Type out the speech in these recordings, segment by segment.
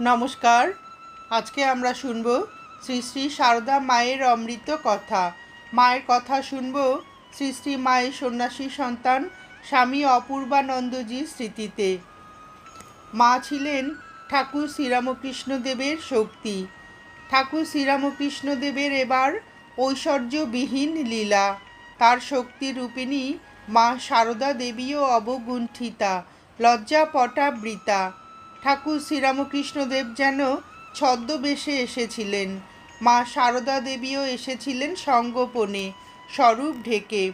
নমস্কার। আজকে আমরা শুনব শ্রী শ্রী সারদা মায়ের অমৃত কথা। মায়ের কথা শুনব শ্রী শ্রী মায়ের সন্ন্যাসী সন্তান স্বামী অপূর্বানন্দজির স্মৃতিতে। মা ছিলেন ঠাকুর শ্রীরামকৃষ্ণদেবের শক্তি। ঠাকুর শ্রীরামকৃষ্ণদেবের এবার ঐশ্বর্যবিহীন লীলা। তার শক্তি রূপিণী মা সারদা দেবীও অবগুণ্ঠিতা লজ্জা পটাবৃতা ঠাকুর শ্রীরামকৃষ্ণদেব যেন ছদ্মবেশে এসেছিলেন। মা সারদা দেবীও এসেছিলেন সঙ্গোপনে, স্বরূপ ঢেকে।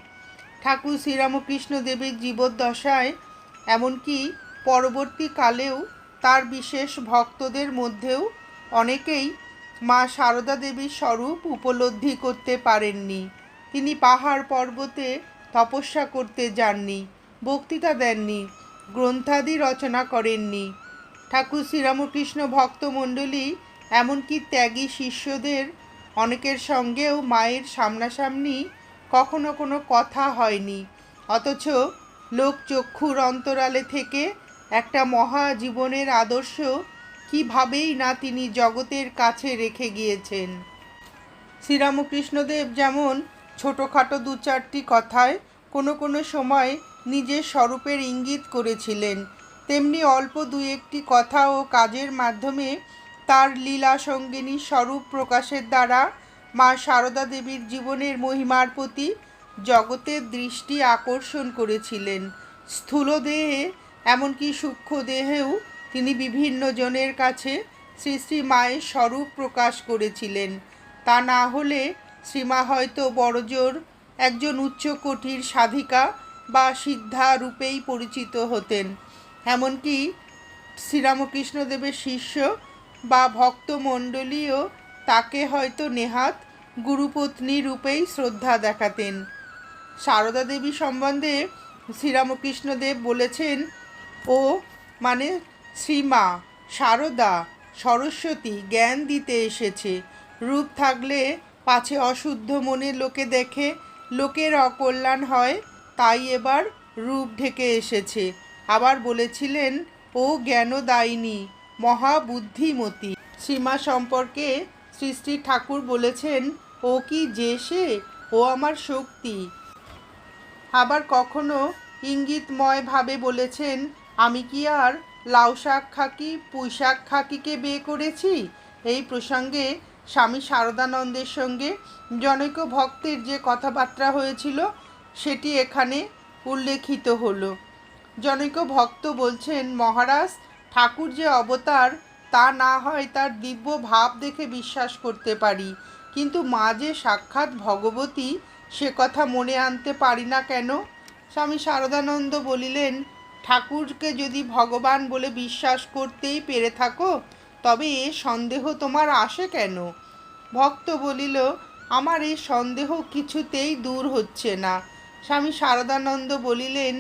ঠাকুর শ্রীরামকৃষ্ণদেবের জীবদ্দশায়, এমনকি পরবর্তীকালেও তার বিশেষ ভক্তদের মধ্যেও অনেকেই মা সারদা দেবীর স্বরূপ উপলব্ধি করতে পারেননি। তিনি পাহাড় পর্বতে তপস্যা করতে যাননি, বক্তৃতা দেননি, গ্রন্থাদি রচনা করেননি। ঠাকুর শ্রীরামকৃষ্ণ ভক্তমণ্ডলী, এমনকি ত্যাগী শিষ্যদের অনেকের সঙ্গেও মায়ের সামনাসামনি কখনো কোনো কথা হয়নি। অথচ লোকচক্ষুর অন্তরালে থেকে একটা মহা জীবনের আদর্শ কীভাবেই না তিনি জগতের কাছে রেখে গিয়েছেন। শ্রীরামকৃষ্ণদেব যেমন ছোটোখাটো দু চারটি কথায় কোনো কোনো সময় নিজের স্বরূপের ইঙ্গিত করেছিলেন তেমনি অল্প দু একটি কথা ও কাজের মাধ্যমে তার লীলা সঙ্গিনী স্বরূপ প্রকাশের দ্বারা মা সারদা দেবীর জীবনের মহিমার প্রতি জগতের দৃষ্টি আকর্ষণ করেছিলেন। স্থূল দেহে, এমনকি সূক্ষ্ম দেহেও তিনি বিভিন্ন জনের কাছে শ্রী শ্রী মায়ের স্বরূপ প্রকাশ করেছিলেন। তা না হলে শ্রীমা হয়তো বড়জোর একজন উচ্চকোটির সাধিকা বা সিদ্ধা রূপেই পরিচিত হতেন। এমনকি শ্রীরামকৃষ্ণদেবের শিষ্য বা ভক্তমণ্ডলীও তাকে হয়তো নেহাত গুরুপত্নী রূপেই শ্রদ্ধা দেখাতেন। সারদা দেবী সম্বন্ধে শ্রীরামকৃষ্ণদেব বলেছেন, ও মানে শ্রীমা, সারদা, সরস্বতী জ্ঞান দিতে এসেছে। রূপ থাকলে পাছে অশুদ্ধ মনে লোকে দেখে, লোকের অকল্যাণ হয়, তাই এবার রূপ ঢেকে এসেছে। আবার বলেছিলেন, ও জ্ঞানদায়িনী, মহাবুদ্ধিমতী। সীমা সম্পর্কে শ্রী শ্রী ঠাকুর বলেছেন, ও কি যে সে? ও আমার শক্তি। আবার কখনো ইঙ্গিতময়ভাবে বলেছেন, আমি কি আর লাউ শাক খাকি, পুঁই শাক খাকিকে বিয়ে করেছি? এই প্রসঙ্গে স্বামী শারদানন্দের সঙ্গে জনৈক ভক্তের যে কথাবার্তা হয়েছিল, সেটি এখানে উল্লেখিত হলো। জনৈক ভক্ত বলছেন, মহারাজ, ঠাকুর যে অবতার, তা না হয় তার দিব্য ভাব দেখে বিশ্বাস করতে পারি। কিন্তু মা যে সাক্ষাৎ ভগবতী, সে কথা মনে আনতে পারি না কেন? স্বামী শারদানন্দ বলিলেন, ঠাকুরকে যদি ভগবান বলে বিশ্বাস করতেই পেরে থাকো, তবে এ সন্দেহ তোমার আসে কেন? ভক্ত বলিল, আমার এই সন্দেহ কিছুতেই দূর হচ্ছে না। স্বামী শারদানন্দ বলিলেন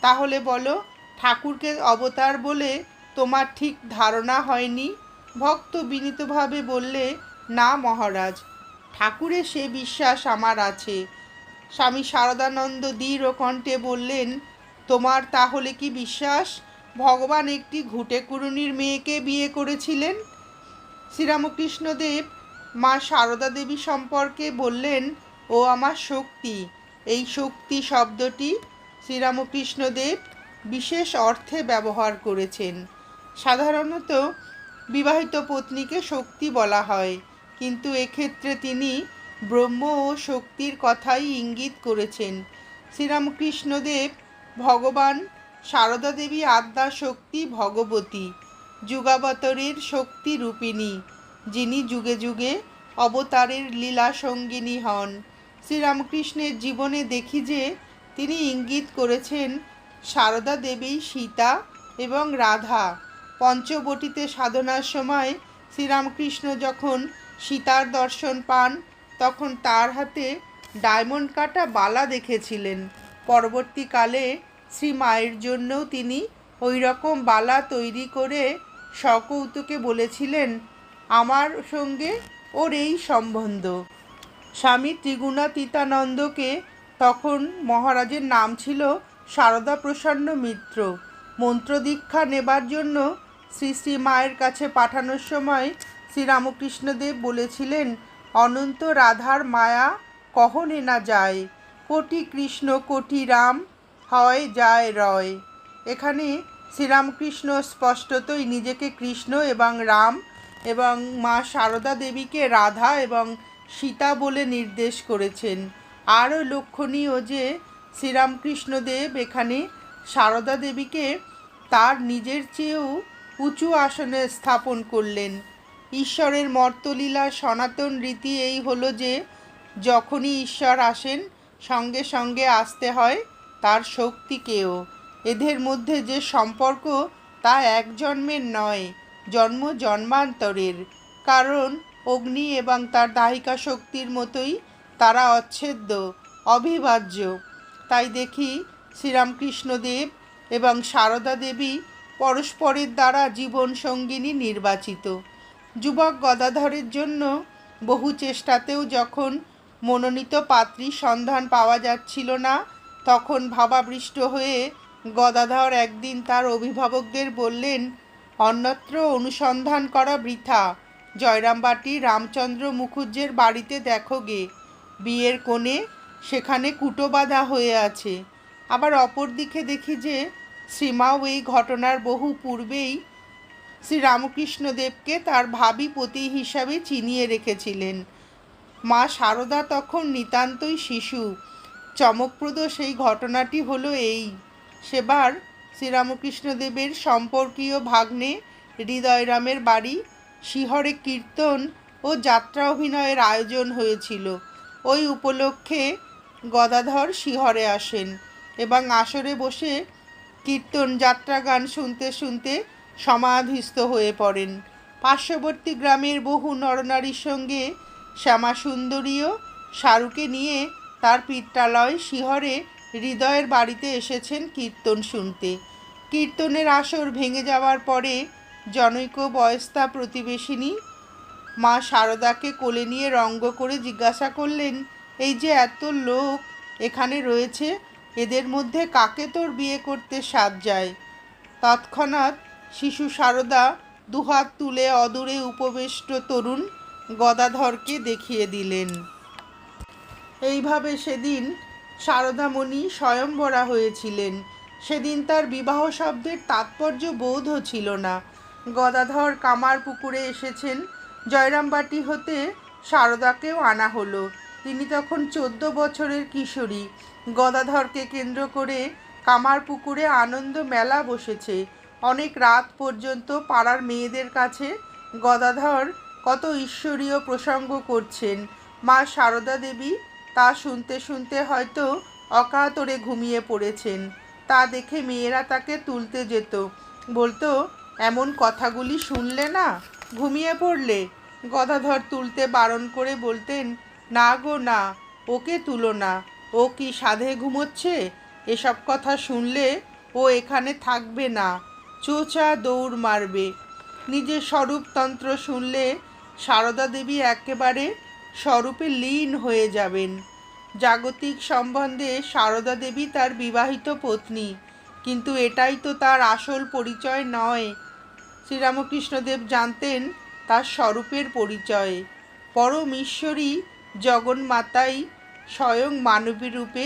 তাহলে বলো, ঠাকুরকে অবতার বলে তোমার ঠিক ধারণা হয়নি? ভক্ত বিনীতভাবে বললে, না মহারাজ ঠাকুরের সে বিশ্বাস আমার আছে। স্বামী শারদানন্দ দৃঢ় কণ্ঠে বললেন, তোমার তাহলে কি বিশ্বাস? ভগবান একটি ঘুঁটেকুরুনির মেয়েকে বিয়ে করেছিলেন? শ্রীরামকৃষ্ণদেব মা সারদা দেবী সম্পর্কে বললেন, ও আমার শক্তি। এই শক্তি শব্দটি শ্রীরামকৃষ্ণদেব বিশেষ অর্থে ব্যবহার করেছেন। সাধারণত বিবাহিত পত্নীকে শক্তি বলা হয়, কিন্তু এক্ষেত্রে তিনি ব্রহ্ম ও শক্তির কথাই ইঙ্গিত করেছেন। শ্রীরামকৃষ্ণদেব ভগবান সারদা দেবী আদ্যা শক্তি ভগবতী, যুগাবতরের শক্তি রূপিণী, যিনি যুগে যুগে অবতারের লীলা সঙ্গিনী হন। শ্রীরামকৃষ্ণের জীবনে দেখি যে তিনি ইঙ্গিত করেছেন, সারদা দেবী, সীতা এবং রাধা পঞ্চবটিতে সাধনার সময় শ্রীরামকৃষ্ণ যখন সীতার দর্শন পান, তখন তার হাতে ডায়মন্ড কাটা বালা দেখেছিলেন। পরবর্তীকালে শ্রী মায়ের জন্যও তিনি ওই রকম বালা তৈরি করে সকৌতুকে বলেছিলেন, আমার সঙ্গে ওর এই সম্বন্ধ। স্বামী ত্রিগুণাতীতানন্দকে তখন মহারাজের নাম ছিল সারদা প্রসন্ন মিত্র মন্ত্রদীক্ষা নেবার জন্য শ্রী শ্রী মায়ের কাছে পাঠানোর সময় শ্রীরামকৃষ্ণদেব বলেছিলেন, অনন্ত রাধার মায়া কহনে না যায়, কোটি কৃষ্ণ, কোটি রাম, হয় যায় রয়। এখানে শ্রীরামকৃষ্ণ স্পষ্টতই নিজেকে কৃষ্ণ এবং রাম এবং মা সারদা দেবীকে রাধা এবং সীতা বলে নির্দেশ করেছেন। আরও লক্ষণীয় যে শ্রীরামকৃষ্ণদেব এখানে সারদা দেবীকে তার নিজের চেয়েও উঁচু আসনে স্থাপন করলেন। ঈশ্বরের মর্তলীলা সনাতন রীতি এই হলো যে, যখনই ঈশ্বর আসেন, সঙ্গে সঙ্গে আসতে হয় তার শক্তিকেও। এদের মধ্যে যে সম্পর্ক তা এক জন্মের নয়, জন্ম জন্মান্তরের। কারণ অগ্নি এবং তার দাহিকা শক্তির মতোই তারা অচ্ছেদ্য, অবিভাজ্য। তাই দেখি শ্রীরামকৃষ্ণদেব এবং সারদা দেবী পরস্পরের দ্বারা জীবন সঙ্গিনী নির্বাচিত। যুবক গদাধরের জন্য বহু চেষ্টাতেও যখন মনোনীত পাত্রীর সন্ধান পাওয়া যাচ্ছিল না, তখন ভাবাবৃষ্ট হয়ে গদাধর একদিন তার অভিভাবকদের বললেন, অন্যত্র অনুসন্ধান করা বৃথা। জয়রামবাটি রামচন্দ্র মুখুজ্জের বাড়িতে দেখো গে। বিয়ের কোণে সেখানে কুটো বাঁধা হয়ে আছে। আবার অপর দিকে দেখি যে শ্রীমাও এই ঘটনার বহু পূর্বেই শ্রী রামকৃষ্ণদেবকে তার ভাবি পতি হিসাবে চিনিয়ে রেখেছিলেন। মা সারদা তখন নিতান্তই শিশু। চমকপ্রদ সেই ঘটনাটি হলো এই। সেবার শ্রীরামকৃষ্ণদেবের সম্পর্কীয় ভাগ্নে হৃদয়রামের বাড়ি শিহরে কীর্তন ও যাত্রা অভিনয়ের আয়োজন হয়েছিল। ওই উপলক্ষে গদাধর শিহরে আসেন এবং আসরে বসে কীর্তন যাত্রা গান শুনতে শুনতে সমাধিস্থ হয়ে পড়েন। পার্শ্ববর্তী গ্রামের বহু নরনারীর সঙ্গে শ্যামা সুন্দরীও শাহরুকে নিয়ে তার পিত্রালয় শিহরে হৃদয়ের বাড়িতে এসেছেন কীর্তন শুনতে। কীর্তনের আসর ভেঙে যাওয়ার পরে জনৈক বয়স্তা প্রতিবেশিনী মা শারদাকে কোলে নিয়ে রঙ্গ করে জিজ্ঞাসা করলেন, এই যে এত লোক এখানে রয়েছে, এদের মধ্যে কাকে তোর বিয়ে করতে সাজ যায়? তৎক্ষণাৎ শিশু শারদা দুহাত তুলে অদূরে উপবেষ্ট তরুণ গদাধরকে দেখিয়ে দিলেন। এইভাবে সেদিন শারদামণি স্বয়ংবরা হয়েছিলেন। সেদিন তার বিবাহ শব্দের তাৎপর্য বোধও ছিল না। গদাধর কামার পুকুরে এসেছেন জয়রামবাটি হতে শারদাকেও আনা হলো। তিনি তখন চোদ্দ বছরের কিশোরী। গদাধরকে কেন্দ্র করে কামার পুকুরে আনন্দ মেলা বসেছে। অনেক রাত পর্যন্ত পাড়ার মেয়েদের কাছে গদাধর কত ঈশ্বরীয় প্রসঙ্গ করছেন। মা সারদা দেবী তা শুনতে শুনতে হয়তো অকাতরে ঘুমিয়ে পড়েছেন। তা দেখে মেয়েরা তাকে তুলতে যেত। বলতো, এমন কথাগুলি শুনলে না? ঘুমিয়ে পড়লে? গদাধর তুলতে বারণ করে বলতেন, না গো, না, ওকে তুলো না। ও কি সাধে ঘুমোচ্ছে? এসব কথা শুনলে ও এখানে থাকবে না। চোচা দৌড় মারবে। নিজের স্বরূপতন্ত্র শুনলে সারদা দেবী একেবারে স্বরূপে লীন হয়ে যাবেন। জাগতিক সম্বন্ধে সারদা দেবী তার বিবাহিত পত্নী, কিন্তু এটাই তো তার আসল পরিচয় নয়। শ্রীরামকৃষ্ণদেব জানতেন তার স্বরূপের পরিচয়। পরম ঈশ্বরী জগন্মাতাই স্বয়ং মানবী রূপে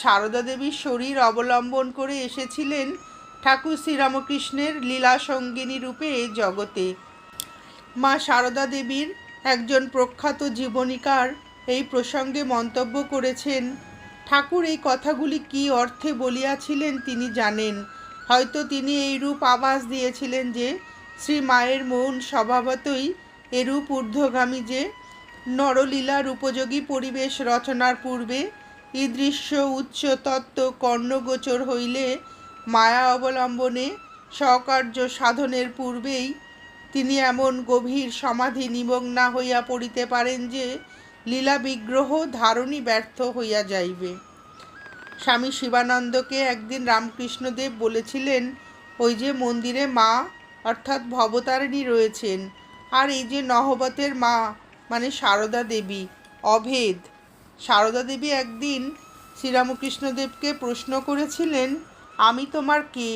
সারদা দেবীর শরীর অবলম্বন করে এসেছিলেন ঠাকুর শ্রীরামকৃষ্ণের লীলা সঙ্গিনী রূপে এই জগতে। মা সারদা দেবীর একজন প্রখ্যাত জীবনীকার এই প্রসঙ্গে মন্তব্য করেছেন, ঠাকুর এই কথাগুলি কি অর্থে বলিয়াছিলেন তিনি জানেন। হয়তো তিনি এই রূপ আভাস দিয়েছিলেন যে শ্রী মায়ের মন স্বভাবতই এরূপ ঊর্ধ্বগামী যে, নরলীলার উপযোগী পরিবেশ রচনার পূর্বে ঈদৃশ্য উচ্চ তত্ত্ব কর্ণগোচর হইলে মায়া অবলম্বনে স্বকার্য সাধনের পূর্বেই তিনি এমন গভীর সমাধি নিমগ্না হইয়া পড়িতে পারেন যে, লীলা বিগ্রহ ধারণই ব্যর্থ হইয়া যাইবে। স্বামী শিবানন্দকে একদিন রামকৃষ্ণদেব বলেছিলেন, ওই যে মন্দিরে মা অর্থাৎ ভবতারিণী রয়েছেন। আর এই যে নহবতের মা মানে সারদা দেবী, অভেদ। সারদা দেবী একদিন শ্রীরামকৃষ্ণদেবকে প্রশ্ন করেছিলেন, আমি তোমার কে?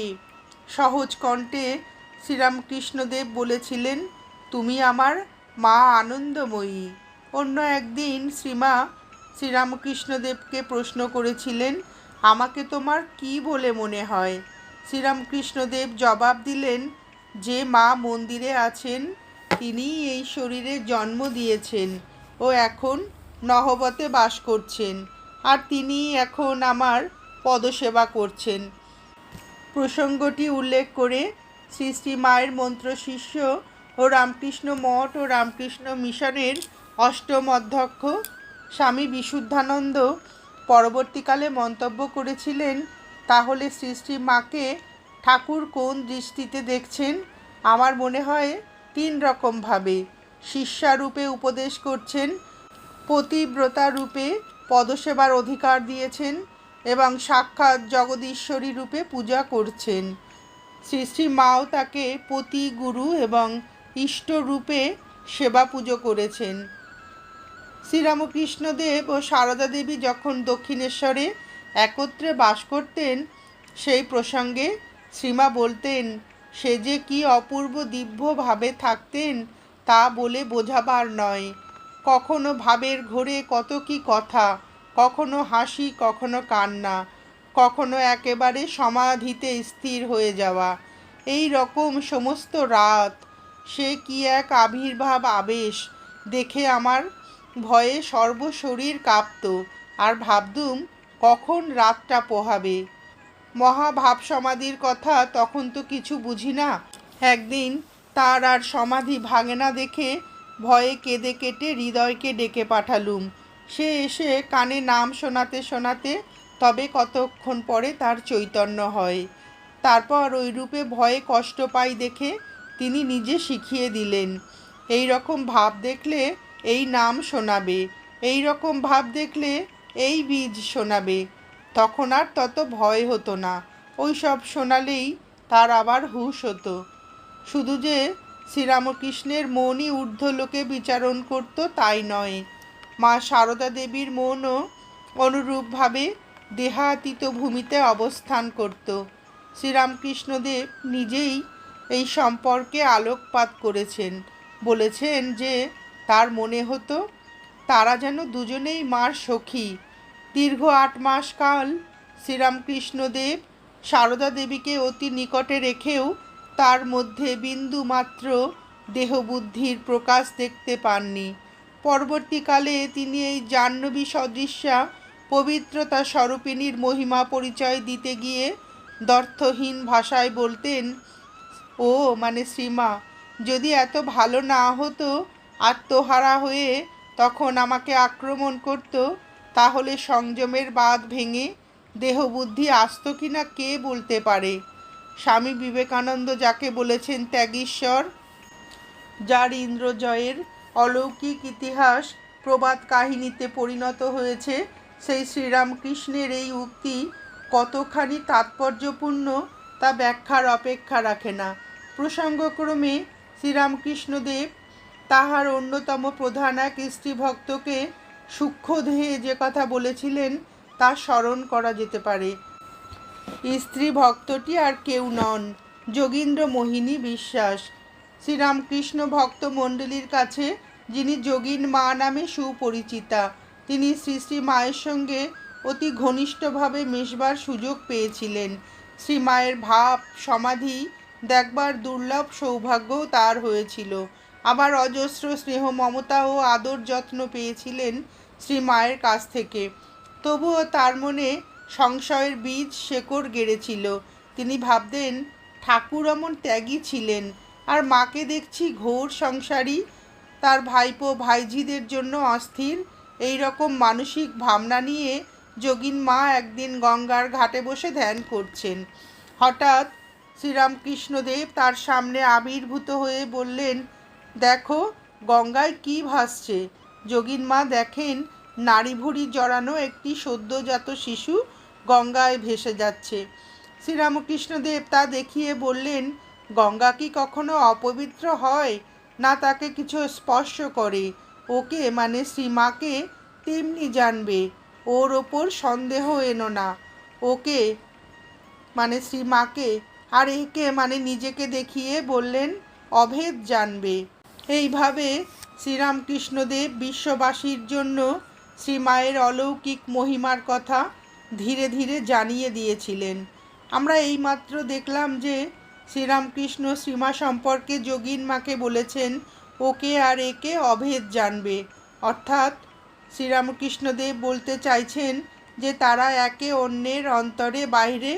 সহজ কণ্ঠে শ্রীরামকৃষ্ণদেব বলেছিলেন, তুমি আমার মা আনন্দময়ী। অন্য একদিন শ্রীমা শ্রীরামকৃষ্ণদেবকে প্রশ্ন করেছিলেন, আমাকে তোমার কি বলে মনে হয়? শ্রীরামকৃষ্ণদেব জবাব দিলেন যে মা মন্দিরে আছেন, তিনিই এই শরীরে জন্ম দিয়েছেন ও এখন নহবতে বাস করছেন। আর তিনি এখন আমার পদসেবা করছেন। প্রসঙ্গটি উল্লেখ করে শ্রী শ্রী মায়ের মন্ত্র শিষ্য ও রামকৃষ্ণ মঠ ও রামকৃষ্ণ মিশনের অষ্টম অধ্যক্ষ স্বামী বিশুদ্ধানন্দ পরবর্তীকালে মন্তব্য করেছিলেন, তাহলে শ্রী শ্রী মাকে ঠাকুর কোন দৃষ্টিতে দেখছেন? আমার মনে হয় তিন রকমভাবে শিষ্যারূপে উপদেশ করছেন, পতিব্রতা রূপে পদসেবার অধিকার দিয়েছেন এবং সাক্ষাৎ জগদীশ্বরী রূপে পূজা করছেন। শ্রী শ্রী মাও তাকে পতি, গুরু এবং ইষ্ট রূপে সেবা পুজো করেছেন। শ্রীরামকৃষ্ণদেব ও সারদা দেবী যখন দক্ষিণেশ্বরে একত্রে বাস করতেন, সেই প্রসঙ্গে শ্রীমা বলতেন, সে যে কি অপূর্ব দিব্যভাবে থাকতেন তা বলে বোঝাবার নয়। কখনো ভাবের ঘোরে কত কি কথা, কখনো হাসি, কখনো কান্না, কখনো একেবারে সমাধিতে স্থির হয়ে যাওয়া। এই রকম সমস্ত রাত সে কি এক আবির্ভাব আবেশ দেখে আমার ভয়ে সর্বশরীর কাঁপত। আর ভাবতুম, কখন রাতটা পোহাবে? মহাভাব সমাধির কথা তখন তো কিছু বুঝি না। একদিন তার আর সমাধি ভাঙে না দেখে ভয়ে কেঁদে কেটে হৃদয়কে ডেকে পাঠালুম। সে এসে কানে নাম শোনাতে শোনাতে তবে কতক্ষণ পরে তার চৈতন্য হয়। তারপর ওই রূপে ভয়ে কষ্ট পাই দেখে তিনি নিজে শিখিয়ে দিলেন, এই রকম ভাব দেখলে এই নাম শোনাবে, এই রকম ভাব দেখলে এই বীজ শোনাবে তখন আর তত ভয় হতো না। ওই সব শোনালেই তার আবার হুঁশ হতো। শুধু যে শ্রীরামকৃষ্ণের মনই ঊর্ধ্বলোকে বিচারণ করত তাই নয়। মা সারদা দেবীর মনও অনুরূপভাবে দেহাতীত ভূমিতে অবস্থান করত। শ্রীরামকৃষ্ণদেব নিজেই এই সম্পর্কে আলোকপাত করেছেন। বলেছেন যে, তার মনে হতো, তারা যেন দুজনেই মার সখী। দীর্ঘ আট মাস কাল শ্রীরামকৃষ্ণদেব সারদা দেবীকে অতি নিকটে রেখেও তার মধ্যে বিন্দু মাত্র দেহবুদ্ধির প্রকাশ দেখতে পাননি। পরবর্তীকালে তিনি এই জাহ্নবী সদৃশ্যা পবিত্রতা স্বরূপিণীর মহিমা পরিচয় দিতে গিয়ে দর্থহীন ভাষায় বলতেন, ও মানে শ্রীমা, যদি এত ভালো না হতো, আত্মহারা হয়ে তখন আমাকে আক্রমণ করত তাহলে সংযমের বাঁধ ভেঙে দেহবুদ্ধি আসত কিনা কে বলতে পারে? স্বামী বিবেকানন্দ যাকে বলেছেন ত্যাগীশ্বর, যার ইন্দ্রজয়ের অলৌকিক ইতিহাস প্রবাদ কাহিনীতে পরিণত হয়েছে, সেই শ্রীরামকৃষ্ণের এই উক্তি কতখানি তাৎপর্যপূর্ণ তা ব্যাখ্যার অপেক্ষা রাখে না। প্রসঙ্গক্রমে শ্রীরামকৃষ্ণদেব তাহার অন্যতম প্রধান এক স্ত্রী ভক্তকে সূক্ষ্ম দেহে যে কথা বলেছিলেন, তা স্মরণ করা যেতে পারে। স্ত্রী ভক্তটি আর কেউ নন, যোগীন্দ্র মোহিনী বিশ্বাস। শ্রীরামকৃষ্ণ ভক্ত মণ্ডলীর কাছে, যিনি যোগীন মা নামে সুপরিচিতা, তিনি শ্রী শ্রী মায়ের সঙ্গে অতি ঘনিষ্ঠভাবে মেশবার সুযোগ পেয়েছিলেন। শ্রী মায়ের ভাব, সমাধি, দেখবার দুর্লভ সৌভাগ্যও তার হয়েছিল। আবার অজস্র স্নেহ, মমতা ও আদর যত্ন পেয়েছিলেন শ্রী মায়ের কাছ থেকে। তবুও তার মনে সংশয়ের বীজ শেকড় গেড়েছিল। তিনি ভাবতেন, ঠাকুর অমন ত্যাগী ছিলেন, আর মাকে দেখছি ঘোর সংসারী। তার ভাইপো ভাইঝিদের জন্য অস্থির। এই রকম মানসিক ভাবনা নিয়ে যোগিন মা একদিন গঙ্গার ঘাটে বসে ধ্যান করছেন। হঠাৎ শ্রীরামকৃষ্ণদেব তার সামনে আবির্ভূত হয়ে বললেন দেখো, গঙ্গায় কি ভাসছে। যোগিন মা দেখেন নারী ভুড়ি জড়ানো একটি সদ্যজাত শিশু গঙ্গায় ভেসে যাচ্ছে। শ্রীরামকৃষ্ণদেব তা দেখিয়ে বললেন, গঙ্গা কি কখনো অপবিত্র হয়? না তাকে কিছু স্পর্শ করে। ওকে মানে শ্রীমাকে, তেমনি জানবে। ওর ওপর সন্দেহ এনো না। ওকে মানে শ্রীমাকে, আর একে মানে নিজেকে দেখিয়ে বললেন, অভেদ জানবে। এইভাবে শ্রীরামকৃষ্ণদেব বিশ্ববাসীর জন্য শ্রীমায়ের অলৌকিক মহিমার কথা ধীরে ধীরে জানিয়ে দিয়েছিলেন। আমরা এইমাত্র দেখলাম যে শ্রীরামকৃষ্ণ শ্রীমা সম্পর্কে যোগীন মাকে বলেছেন, ওকে আর একে অভেদ জানবে। অর্থাৎ শ্রীরামকৃষ্ণদেব বলতে চাইছেন যে তারা একে অন্যের অন্তরে বাইরে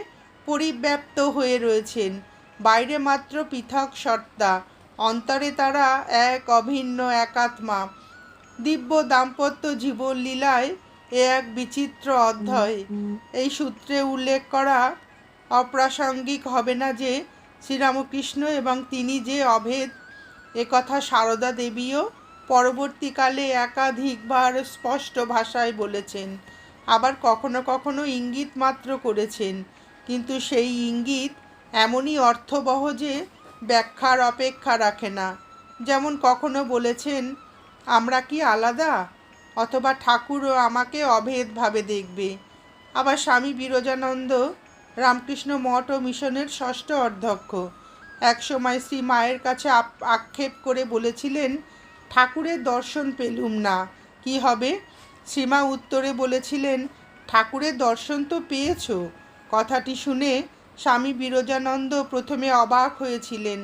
পরিব্যাপ্ত হয়ে রয়েছেন। বাইরে মাত্র পৃথক সত্তা। অন্তরে তারা এক অভিন্ন একাত্মা। দিব্য দাম্পত্য জীবন লীলায় এ এক বিচিত্র অধ্যায়। এই সূত্রে উল্লেখ করা অপ্রাসঙ্গিক হবে না যে, শ্রীরামকৃষ্ণ এবং তিনি যে অভেদ একথা সারদা দেবীও পরবর্তীকালে একাধিকবার স্পষ্ট ভাষায় বলেছেন। আবার কখনো কখনো ইঙ্গিত মাত্র করেছেন। কিন্তু সেই ইঙ্গিত এমনই অর্থবহ যে ব্যাখ্যার অপেক্ষা রাখে না। যেমন কখনো বলেছেন, আমরা কি আলাদা? অথবা ঠাকুরও আমাকে অভেদভাবে দেখবে। আবার স্বামী বিরজানন্দ রামকৃষ্ণ মঠ ও মিশনের ষষ্ঠ অধ্যক্ষ। একসময় শ্রী মায়ের কাছে আক্ষেপ করে বলেছিলেন, ঠাকুরের দর্শন পেলুম না, কি হবে? শ্রীমা উত্তরে বলেছিলেন, ঠাকুরের দর্শন তো পেয়েছ। কথাটি শুনে স্বামী বিরজানন্দ প্রথমে অবাক হয়েছিলেন।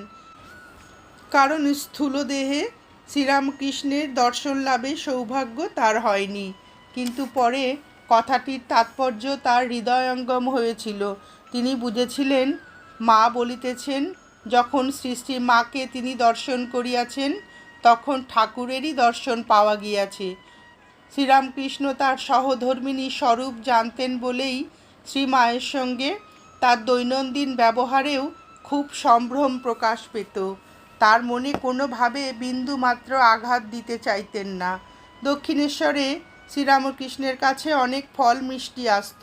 কারণ স্থূল দেহে শ্রীরামকৃষ্ণের দর্শন লাভে সৌভাগ্য তার হয়নি। কিন্তু পরে কথাটির তাৎপর্য তার হৃদয়ঙ্গম হয়েছিল। তিনি বুঝেছিলেন, মা বলিতেছেন, যখন শ্রী মাকে তিনি দর্শন করিয়াছেন, তখন ঠাকুরেরই দর্শন পাওয়া গিয়াছে। শ্রীরামকৃষ্ণ তার সহধর্মিনী স্বরূপ জানতেন বলেই শ্রীমায়ের সঙ্গে তার দৈনন্দিন ব্যবহারেও খুব সম্ভ্রম প্রকাশ পেত। তার মনে কোনোভাবে বিন্দু মাত্র আঘাত দিতে চাইতেন না। দক্ষিণেশ্বরে শ্রীরামকৃষ্ণের কাছে অনেক ফল মিষ্টি আসত।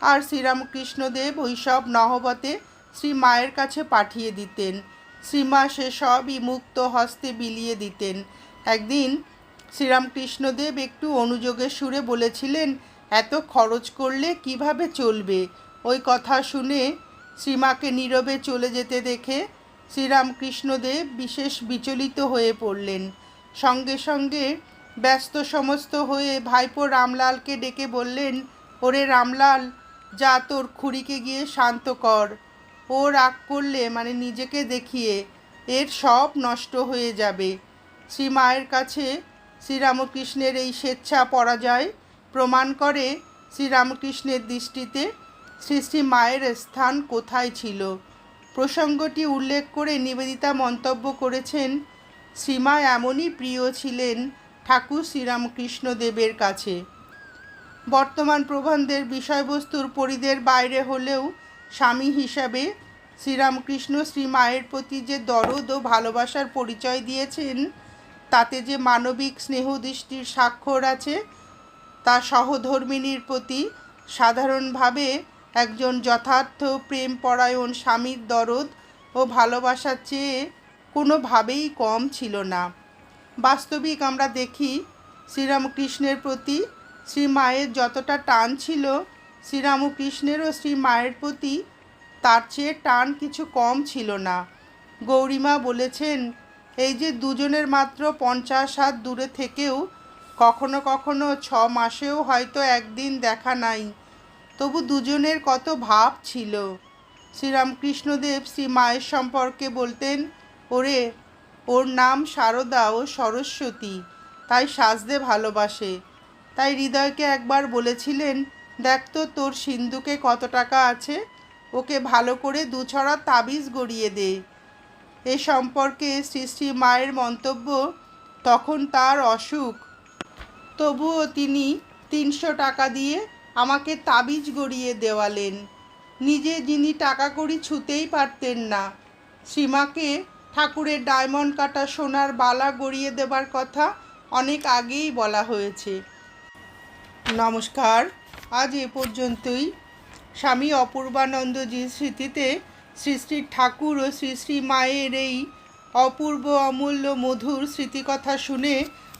আর শ্রীরামকৃষ্ণদেব ওইসব নহবতে শ্রী মায়ের কাছে পাঠিয়ে দিতেন। শ্রীমা সে সবই মুক্ত হস্তে বিলিয়ে দিতেন। একদিন শ্রীরামকৃষ্ণদেব একটু অনুযোগের সুরে বলেছিলেন, এত খরচ করলে কীভাবে চলবে? ওই কথা শুনে শ্রীমাকে নীরবে চলে যেতে দেখে শ্রীরামকৃষ্ণদেব বিশেষ বিচলিত হয়ে পড়লেন। সঙ্গে সঙ্গে ব্যস্ত সমস্ত হয়ে ভাইপো রামলালকে ডেকে বললেন, ওরে রামলাল, যা তোর খুড়িকে গিয়ে শান্ত কর। ও রাগ করলে মানে নিজেকে দেখিয়ে, এর সব নষ্ট হয়ে যাবে শ্রী মায়ের কাছে শ্রীরামকৃষ্ণের এই স্বেচ্ছা পরাজয় প্রমাণ করে শ্রীরামকৃষ্ণের দৃষ্টিতে শ্রী শ্রী মায়ের স্থান কোথায় ছিল? প্রসঙ্গটি উল্লেখ করে নিবেদিতা মন্তব্য করেছেন শ্রীমা এমনই প্রিয় ছিলেন ঠাকুর শ্রীরামকৃষ্ণ দেবের কাছে। বর্তমান প্রবন্ধের বিষয়বস্তুর পরিধের বাইরে হলেও স্বামী হিসাবে শ্রীরামকৃষ্ণ শ্রী মায়ের প্রতি যে দরদ ও ভালোবাসার পরিচয় দিয়েছেন, তাতে যে মানবিক স্নেহদৃষ্টির স্বাক্ষর আছে, তা সহধর্মিনীর প্রতি সাধারণভাবে একজন যথার্থ প্রেম পরায়ণ স্বামীর দরদ ও ভালোবাসার চেয়ে কোনোভাবেই কম ছিল না। বাস্তবিক আমরা দেখি শ্রীরামকৃষ্ণের প্রতি শ্রী মায়ের যতটা টান ছিল, শ্রীরামকৃষ্ণেরও শ্রী মায়ের প্রতি তার চেয়ে টান কিছু কম ছিল না। গৌরীমা বলেছেন, এই যে দুজনের মাত্র পঞ্চাশ হাত দূরে থেকেও কখনো কখনো ছ মাসেও হয়তো একদিন দেখা নাই। তবু দুজনের কত ভাব ছিল। শ্রীরামকৃষ্ণদেব শ্রী মায়ের সম্পর্কে বলতেন, ওরে, ওর নাম সারদা ও সরস্বতী, তাই সাজতে ভালোবাসে। তাই হৃদয়কে একবার বলেছিলেন, দেখ তো তোর সিন্ধুকে কত টাকা আছে, ওকে ভালো করে দুছড়া তাবিজ গড়িয়ে দে। এ সম্পর্কে শ্রী শ্রী মায়ের মন্তব্য, তখন তার অসুখ। তবুও তিনি তিনশো টাকা দিয়ে আমাকে তাবিজ গড়িয়ে দেওয়ালেন। নিজে যিনি টাকা কড়ি ছুতেই পারতেন না। শ্রীমাকে ঠাকুরের ডায়মন্ড কাটা সোনার বালা গড়িয়ে দেবার কথা অনেক আগেই বলা হয়েছে। নমস্কার, আজ এ পর্যন্তই। স্বামী অপূর্বানন্দজির স্মৃতিতে শ্রী শ্রী ঠাকুর ও শ্রী শ্রী মায়ের এই অপূর্ব অমূল্য মধুর স্মৃতিকথা শুনে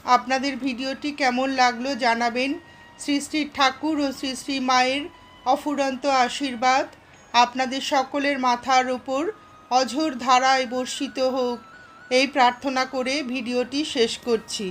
আপনাদের ভিডিওটি কেমন লাগল জানাবেন। শ্রী শ্রী ঠাকুর ও শ্রী শ্রী মায়ের অফুরন্ত আশীর্বাদ আপনাদের সকলের মাথার উপর অঝোর ধারায় বর্ষিত হোক। এই প্রার্থনা করে ভিডিওটি শেষ করছি।